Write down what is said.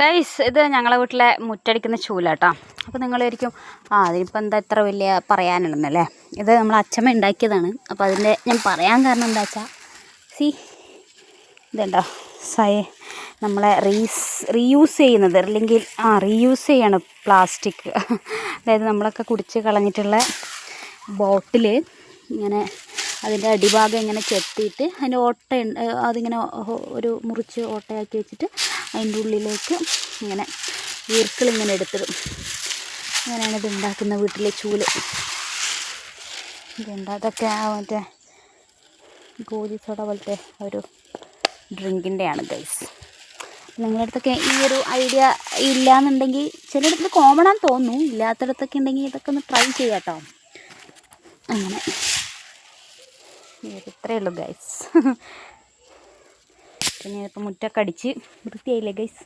Guys ഇത് ഞങ്ങളെ വീട്ടിലെ മുറ്റടിക്കുന്ന ചൂലാട്ടോ. അപ്പോൾ നിങ്ങളായിരിക്കും ആ അതിനിപ്പോൾ എന്താ ഇത്ര വലിയ പറയാനുള്ളതല്ലേ? ഇത് നമ്മൾ അച്ഛമ്മ ഉണ്ടാക്കിയതാണ്. അപ്പോൾ അതിന്റെ ഞാൻ പറയാൻ കാരണം എന്താ വെച്ചാൽ സി ഇതുണ്ടോ? സയ നമ്മളെ റീസ് റീയൂസ് ചെയ്യുന്നത് അല്ലെങ്കിൽ ആ റീയൂസ് ചെയ്യാണ് പ്ലാസ്റ്റിക്. അതായത് നമ്മളൊക്കെ കുടിച്ച് കളഞ്ഞിട്ടുള്ള ബോട്ടിൽ ഇങ്ങനെ അതിന്റെ അടിഭാഗം ഇങ്ങനെ ചെത്തിയിട്ട് അതിന്റെ ഓട്ട അതിങ്ങനെ ഒരു മുറിച്ച് ഓട്ടയാക്കി വെച്ചിട്ട് അതിന്റെ ഉള്ളിലേക്ക് ഇങ്ങനെ ഈർക്കിൾ ഇങ്ങനെ എടുത്തിടും. അങ്ങനെയാണ് ഇത് ഉണ്ടാക്കുന്ന വീട്ടിലെ ചൂൽ. ഇതുണ്ട്. അതൊക്കെ മറ്റേ ഗോലി സോഡ പോലത്തെ ഒരു ഡ്രിങ്കിന്റെയാണ് ഗൈസ്. നിങ്ങളുടെ അടുത്തൊക്കെ ഈ ഒരു ഐഡിയ ഇല്ലയെന്നുണ്ടെങ്കിൽ ചിലയിടത്ത് കോമൺ ആണെന്ന് തോന്നുന്നു. ഇല്ലാത്തടത്തൊക്കെ ഉണ്ടെങ്കിൽ ഇതൊക്കെ ഒന്ന് ട്രൈ ചെയ്യാം കേട്ടോ അങ്ങനെ. ഇത്രയേ ഉള്ളൂ ഗൈസ് പിന്നെ ഇപ്പം മുറ്റൊക്കെ അടിച്ച് വൃത്തിയായില്ലേ ഗൈസ്